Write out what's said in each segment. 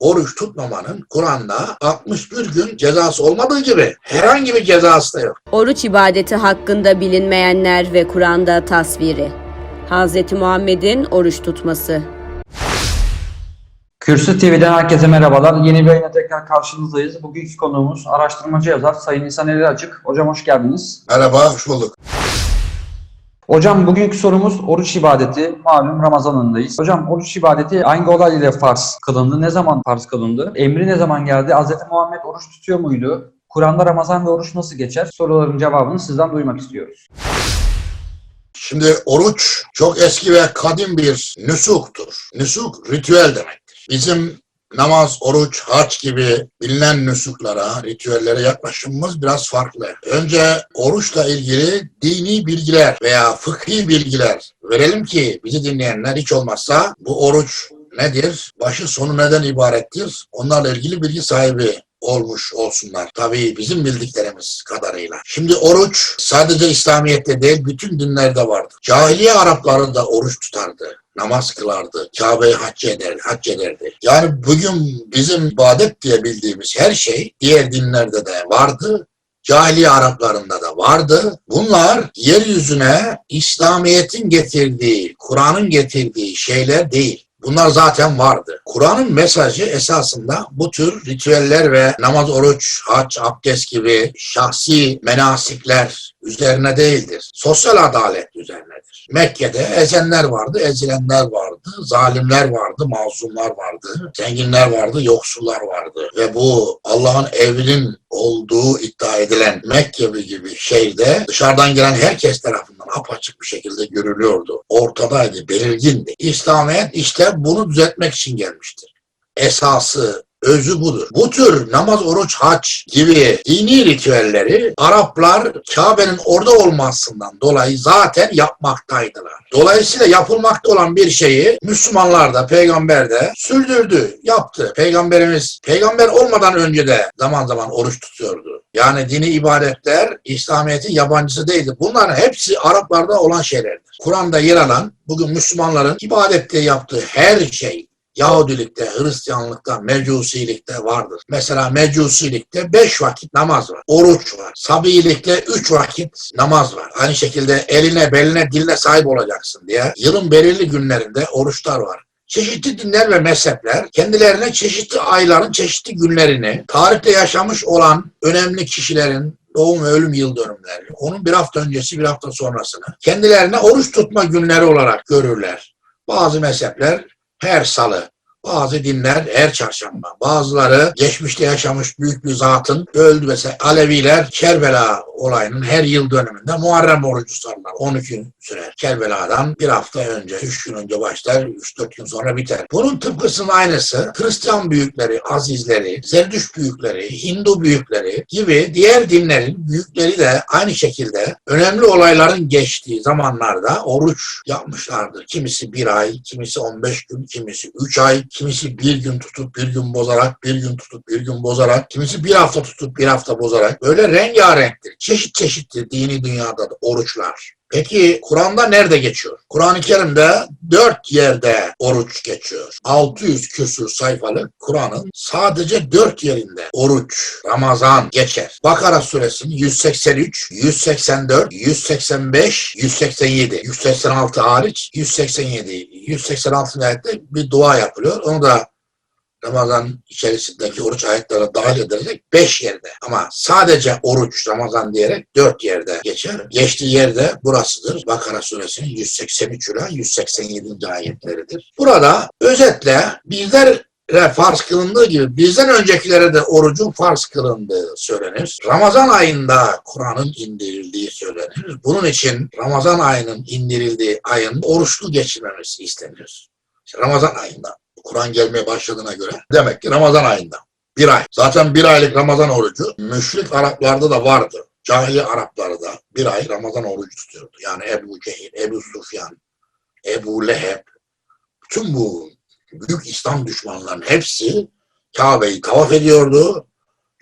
oruç tutmamanın Kur'an'da 61 gün cezası olmadığı gibi herhangi bir cezası da yok. Oruç ibadeti hakkında bilinmeyenler ve Kur'an'da tasviri. Hz. Muhammed'in oruç tutması. Kürsü TV'den herkese merhabalar. Yeni bir yayına tekrar karşınızdayız. Bugünkü konuğumuz araştırmacı yazar Sayın İhsan Eli Açık. Hocam hoş geldiniz. Merhaba, hoş bulduk. Hocam bugünkü sorumuz oruç ibadeti. Malum Ramazan ayındayız. Hocam oruç ibadeti hangi olay ile farz kılındı? Ne zaman farz kılındı? Emri ne zaman geldi? Hz. Muhammed oruç tutuyor muydu? Kur'an'da Ramazan ve oruç nasıl geçer? Soruların cevabını sizden duymak istiyoruz. Şimdi oruç çok eski ve kadim bir nüsuktur. Nüsuk ritüel demektir. Bizim namaz, oruç, haç gibi bilinen nüsuklara, ritüellere yaklaşımımız biraz farklı. Önce oruçla ilgili dini bilgiler veya fıkhi bilgiler verelim ki bizi dinleyenler hiç olmazsa bu oruç nedir, başı sonu neden ibarettir, onlarla ilgili bilgi sahibi olmuş olsunlar. Tabii bizim bildiklerimiz kadarıyla. Şimdi oruç sadece İslamiyet'te değil bütün dinlerde vardı. Cahiliye Arapları da oruç tutardı. Namaz kılardı. Kabe'yi hac ederdi, hac ederdi. Yani bugün bizim ibadet diye bildiğimiz her şey diğer dinlerde de vardı. Cahiliye Araplarında da vardı. Bunlar yeryüzüne İslamiyet'in getirdiği, Kur'an'ın getirdiği şeyler değil. Bunlar zaten vardı. Kur'an'ın mesajı esasında bu tür ritüeller ve namaz, oruç, hac, abdest gibi şahsi menasikler üzerine değildir. Sosyal adalet üzerinedir. Mekke'de ezenler vardı, ezilenler vardı, zalimler vardı, mazlumlar vardı, zenginler vardı, yoksullar vardı. Ve bu Allah'ın evinin olduğu iddia edilen Mekke gibi şehirde dışarıdan gelen herkes tarafından apaçık bir şekilde görülüyordu. Ortadaydı, belirgindi. İslamiyet işte bunu düzeltmek için gelmiştir. Esası, özü budur. Bu tür namaz, oruç, haç gibi dini ritüelleri Araplar Kabe'nin orada olmasından dolayı zaten yapmaktaydılar. Dolayısıyla yapılmakta olan bir şeyi Müslümanlar da peygamber de sürdürdü, yaptı. Peygamberimiz peygamber olmadan önce de zaman zaman oruç tutuyordu. Yani dini ibadetler İslamiyet'in yabancısı değildi. Bunların hepsi Araplarda olan şeylerdir. Kur'an'da yer alan bugün Müslümanların ibadette yaptığı her şey Yahudilikte, Hristiyanlıkta, Mecusilikte vardır. Mesela Mecusilikte beş vakit namaz var. Oruç var. Sabiilikte üç vakit namaz var. Aynı şekilde eline, beline, diline sahip olacaksın diye yılın belirli günlerinde oruçlar var. Çeşitli dinler ve mezhepler kendilerine çeşitli ayların çeşitli günlerini, tarihte yaşamış olan önemli kişilerin doğum ve ölüm yıl dönümlerini, onun bir hafta öncesi bir hafta sonrasını kendilerine oruç tutma günleri olarak görürler. Bazı mezhepler her salı, bazı dinler her çarşamba, bazıları geçmişte yaşamış büyük bir zatın öldü mesela Aleviler Kerbela olayının her yıl dönümünde Muharrem orucu tutarlar. 12 gün sürer. Kerbela'dan bir hafta önce, 3 gün önce başlar, 3-4 gün sonra biter. Bunun tıpkısının aynısı Hristiyan büyükleri, azizleri, Zerdüş büyükleri, Hindu büyükleri gibi diğer dinlerin büyükleri de aynı şekilde önemli olayların geçtiği zamanlarda oruç yapmışlardır. Kimisi bir ay, kimisi 15 gün, kimisi 3 ay, kimisi bir gün tutup bir gün bozarak, bir gün tutup bir gün bozarak, kimisi bir hafta tutup bir hafta bozarak böyle rengarenktir. Çeşit çeşittir dini dünyada da oruçlar. Peki Kur'an'da nerede geçiyor? Kur'an-ı Kerim'de dört yerde oruç geçiyor. 600 küsur sayfalık Kur'an'ın sadece dört yerinde oruç, Ramazan geçer. Bakara suresinin 183, 184, 185, 187, 186 hariç 187, 186 ayette bir dua yapılıyor. Onu da Ramazan içerisindeki oruç ayetlerine dahil edilecek beş yerde. Ama sadece oruç Ramazan diyerek dört yerde geçer. Geçtiği yerde burasıdır. Bakara suresinin 183 ila 187. ayetleridir. Burada özetle bizler farz kılındığı gibi bizden öncekilere de orucun farz kılındığı söylenir. Ramazan ayında Kur'an'ın indirildiği söylenir. Bunun için Ramazan ayının indirildiği ayın oruçlu geçirmemesi istenir. Ramazan ayında. Kur'an gelmeye başladığına göre demek ki Ramazan ayında. Bir ay. Zaten bir aylık Ramazan orucu müşrik Araplarda da vardı. Cahili Arapları da bir ay Ramazan orucu tutuyordu. Yani Ebu Cehil, Ebu Sufyan, Ebu Leheb, bütün bu büyük İslam düşmanlarının hepsi Kabe'yi tavaf ediyordu.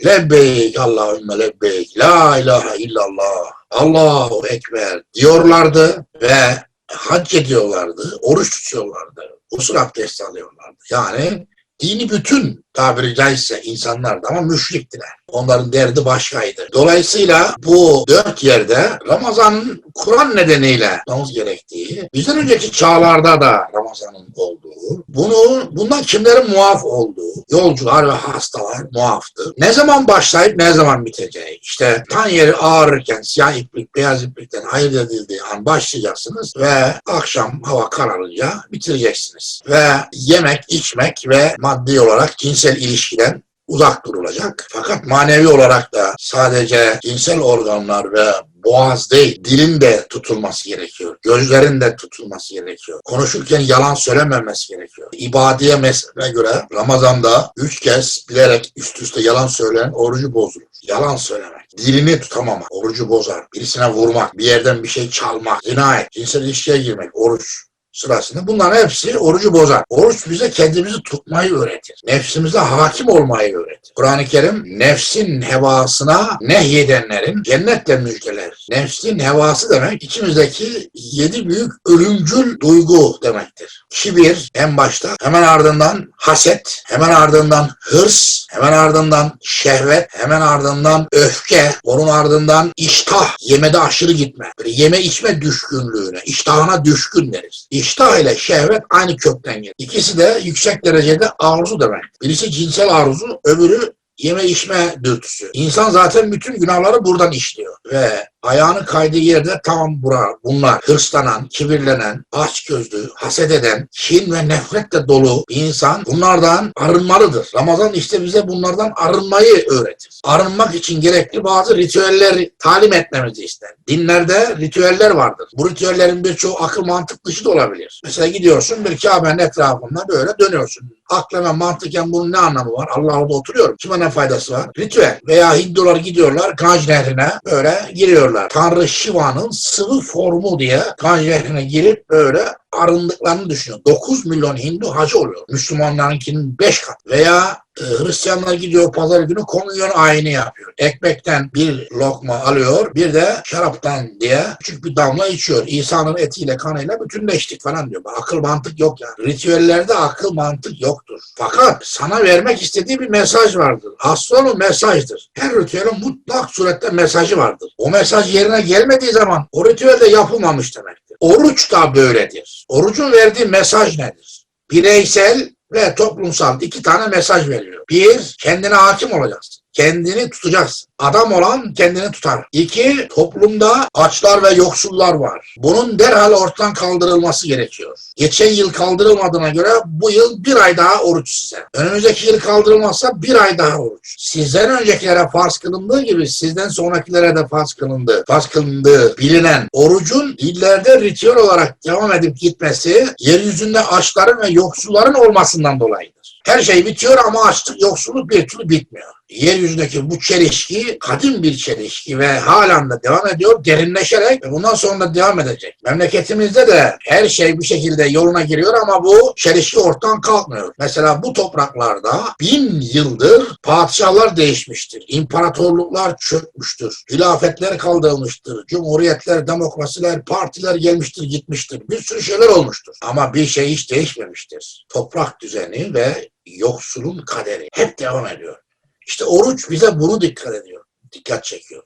Lebbeyk Allahümme lebbeyk, la ilahe illallah, Allahu Ekber diyorlardı ve hac ediyorlardı, oruç tutuyorlardı, usul abdesti alıyorlardı. Yani dini bütün tabiri caizse insanlardı ama müşriktiler. Onların derdi başkaydı. Dolayısıyla bu dört yerde Ramazan'ın Kur'an nedeniyle tutmamız gerektiği, bizden önceki çağlarda da Ramazan'ın olduğu, bunu bundan kimlerin muaf olduğu, yolcular ve hastalar muaftı. Ne zaman başlayıp ne zaman biteceği. İşte tan yeri ağrırken siyah iplik, beyaz iplikten ayırt edildiği an başlayacaksınız ve akşam hava kararınca bitireceksiniz. Ve yemek, içmek ve maddi olarak cinsel ilişkiden uzak durulacak. Fakat manevi olarak da sadece cinsel organlar ve boğaz değil, dilin de tutulması gerekiyor. Gözlerin de tutulması gerekiyor. Konuşurken yalan söylememesi gerekiyor. İbadiye mezhebine göre Ramazan'da üç kez bilerek üst üste yalan söyleyen orucu bozulur. Yalan söylemek, dilini tutamamak, orucu bozar. Birisine vurmak, bir yerden bir şey çalmak, zina et, cinsel ilişkiye girmek, oruç sırasında bunların hepsi orucu bozar. Oruç bize kendimizi tutmayı öğretir. Nefsimize hakim olmayı öğretir. Kur'an-ı Kerim nefsin hevasına nehyedenlerin cennetle müjdeler. Nefsin hevası demek içimizdeki yedi büyük ölümcül duygu demektir. Kibir en başta, hemen ardından haset, hemen ardından hırs, hemen ardından şehvet, hemen ardından öfke, onun ardından iştah, yemede aşırı gitme. Böyle yeme içme düşkünlüğüne, iştahına düşkün deriz. İştah ile şehvet aynı kökten gelir. İkisi de yüksek derecede arzu demek. Birisi cinsel arzu, öbürü yeme içme dürtüsü. İnsan zaten bütün günahları buradan işliyor. Ve ayağını kaydığı yerde tam bura, bunlar hırslanan, kibirlenen, açgözlü, haset eden, kin ve nefretle dolu bir insan bunlardan arınmalıdır. Ramazan işte bize bunlardan arınmayı öğretir. Arınmak için gerekli bazı ritüeller talim etmemizi ister. Dinlerde ritüeller vardır. Bu ritüellerin birçoğu akıl mantık dışı da olabilir. Mesela gidiyorsun bir Kabe'nin etrafında böyle dönüyorsun. Aklına mantıken bunun ne anlamı var? Allah orada oturuyorum. Kime ne faydası var? Ritüel. Veya Hindular gidiyorlar Ganj nehrine böyle giriyorlar. Tanrı Shiva'nın sıvı formu diye Ganj nehrine girip böyle arındıklarını düşünüyor. 9 milyon Hindu hacı oluyor. Müslümanlarınkinin 5 kat. Veya e, Hristiyanlar gidiyor pazar günü komünyon ayini yapıyor. Ekmekten bir lokma alıyor, bir de şaraptan diye küçük bir damla içiyor. İsa'nın etiyle kanıyla bütünleştik falan diyor. Akıl mantık yok yani. Ritüellerde akıl mantık yoktur. Fakat sana vermek istediği bir mesaj vardır. Aslında mesajdır. Her ritüelin mutlak surette mesajı vardır. O mesaj yerine gelmediği zaman o ritüel de yapılmamış demektir. Oruç da böyledir. Orucun verdiği mesaj nedir? Bireysel ve toplumsal iki tane mesaj veriyor. Bir, kendine hakim olacaksın. Kendini tutacaksın. Adam olan kendini tutar. İki, toplumda açlar ve yoksullar var. Bunun derhal ortadan kaldırılması gerekiyor. Geçen yıl kaldırılmadığına göre bu yıl bir ay daha oruç size. Önümüzdeki yıl kaldırılmazsa bir ay daha oruç. Sizden öncekilere farz kılındığı gibi sizden sonrakilere de farz kılındı. Farz kılındığı bilinen orucun illerde ritüel olarak devam edip gitmesi yeryüzünde açların ve yoksulların olmasından dolayıdır. Her şey bitiyor ama açlık, yoksulluk bir türlü bitmiyor. Yeryüzündeki bu çelişki kadim bir çelişki ve halen de devam ediyor derinleşerek ve bundan sonra da devam edecek. Memleketimizde de her şey bir şekilde yoluna giriyor ama bu çelişki ortadan kalkmıyor. Mesela bu topraklarda bin yıldır padişahlar değişmiştir. İmparatorluklar çökmüştür. Hilafetler kaldırılmıştır. Cumhuriyetler, demokrasiler, partiler gelmiştir gitmiştir. Bir sürü şeyler olmuştur. Ama bir şey hiç değişmemiştir. Toprak düzeni ve yoksulun kaderi hep devam ediyor. İşte oruç bize bunu dikkat ediyor, dikkat çekiyor.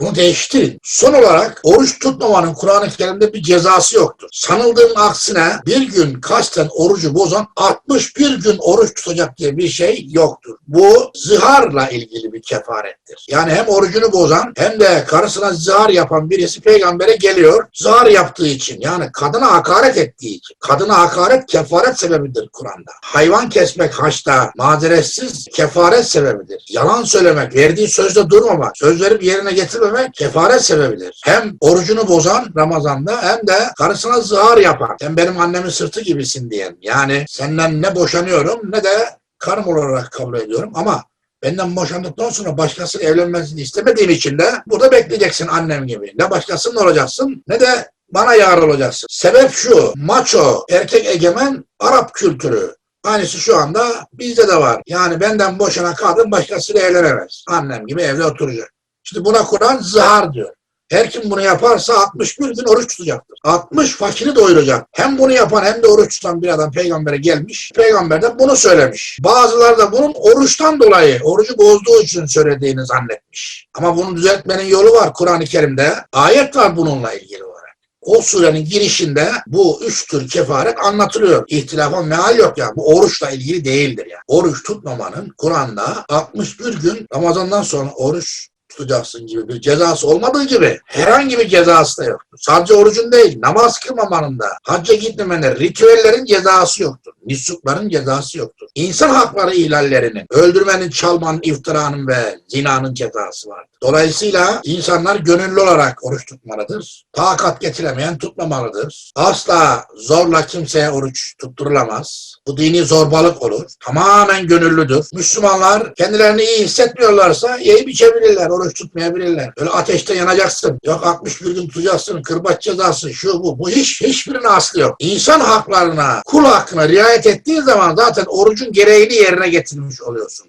Bunu değiştirin. Son olarak oruç tutmamanın Kur'an-ı Kerim'de bir cezası yoktur. Sanıldığın aksine bir gün kasten orucu bozan 61 gün oruç tutacak diye bir şey yoktur. Bu ziharla ilgili bir kefarettir. Yani hem orucunu bozan hem de karısına zihar yapan birisi peygambere geliyor. Zihar yaptığı için yani kadına hakaret ettiği için. Kadına hakaret kefaret sebebidir Kur'an'da. Hayvan kesmek haçta mazeretsiz kefaret sebebidir. Yalan söylemek, verdiği sözde durmamak, söz verip yerine getirmemek kefaret sebebidir. Hem orucunu bozan Ramazan'da hem de karısına zihar yapan. Sen benim annemin sırtı gibisin diyen. Yani senden ne boşanıyorum ne de karım olarak kabul ediyorum ama Benden boşandıktan sonra başkasıyla evlenmesini istemediğim için de burada bekleyeceksin annem gibi. Ne başkasının olacaksın ne de bana yar olacaksın. Sebep şu, maço, erkek egemen Arap kültürü. Aynısı şu anda bizde de var. Yani benden boşanan kadın başkasıyla evlenemez. Annem gibi evde oturacak. Şimdi buna Kur'an zihar diyor. Her kim bunu yaparsa 61 gün oruç tutacaktır. 60 fakiri doyuracak. Hem bunu yapan hem de oruç tutan bir adam peygambere gelmiş. Peygamber de bunu söylemiş. Bazıları da bunun oruçtan dolayı, orucu bozduğu için söylediğini zannetmiş. Ama bunu düzeltmenin yolu var Kur'an-ı Kerim'de. Ayet var bununla ilgili olarak. O surenin girişinde bu üç tür kefaret anlatılıyor. İhtilafa meal yok ya. Bu oruçla ilgili değildir yani. Oruç tutmamanın Kur'an'da 61 gün Ramazan'dan sonra oruç tutacaksın gibi bir cezası olmadığı gibi herhangi bir cezası da yoktur. Sadece orucun değil, namaz kılmamanın da, hacca gitmemenin, ritüellerin cezası yoktur. Nisukların cezası yoktur. İnsan hakları ihlallerinin, öldürmenin, çalmanın, iftiranın ve zinanın cezası vardır. Dolayısıyla insanlar gönüllü olarak oruç tutmalıdır. Takat getiremeyen tutmamalıdır. Asla zorla kimseye oruç tutturulamaz. Bu dini zorbalık olur. Tamamen gönüllüdür. Müslümanlar kendilerini iyi hissetmiyorlarsa yiyip içebilirler, oruç tutmayabilirler. Öyle ateşte yanacaksın. Yok 61 gün tutacaksın, kırbaç cezası, şu bu. Bu hiç hiçbirinin aslı yok. İnsan haklarına, kul hakkına riayet ettiğin zaman zaten orucun gereğini yerine getirmiş oluyorsun.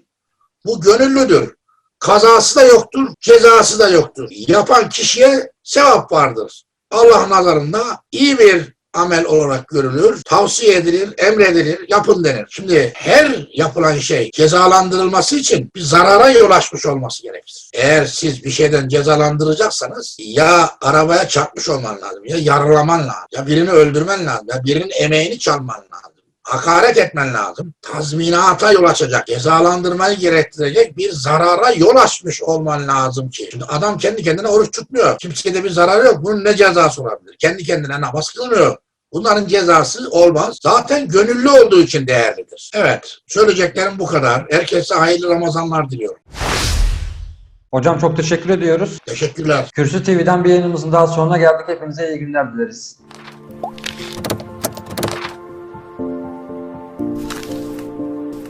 Bu gönüllüdür. Kazası da yoktur, cezası da yoktur. Yapan kişiye sevap vardır. Allah nazarında iyi bir amel olarak görülür, tavsiye edilir, emredilir, yapın denir. Şimdi her yapılan şey cezalandırılması için bir zarara yol açmış olması gerekir. Eğer siz bir şeyden cezalandıracaksanız ya arabaya çarpmış olman lazım, ya yaralaman lazım, ya birini öldürmen lazım, ya birinin emeğini çalman lazım. Hakaret etmen lazım. Tazminata yol açacak, cezalandırmayı gerektirecek bir zarara yol açmış olman lazım ki. Şimdi adam kendi kendine oruç tutmuyor. Kimseye bir zararı yok. Bunun ne cezası olabilir? Kendi kendine namaz kılmıyor. Bunların cezası olmaz. Zaten gönüllü olduğu için değerlidir. Evet, söyleyeceklerim bu kadar. Herkese hayırlı Ramazanlar diliyorum. Hocam çok teşekkür ediyoruz. Teşekkürler. Kürsü TV'den bir yayınımızın daha sonuna geldik. Hepinize iyi günler dileriz.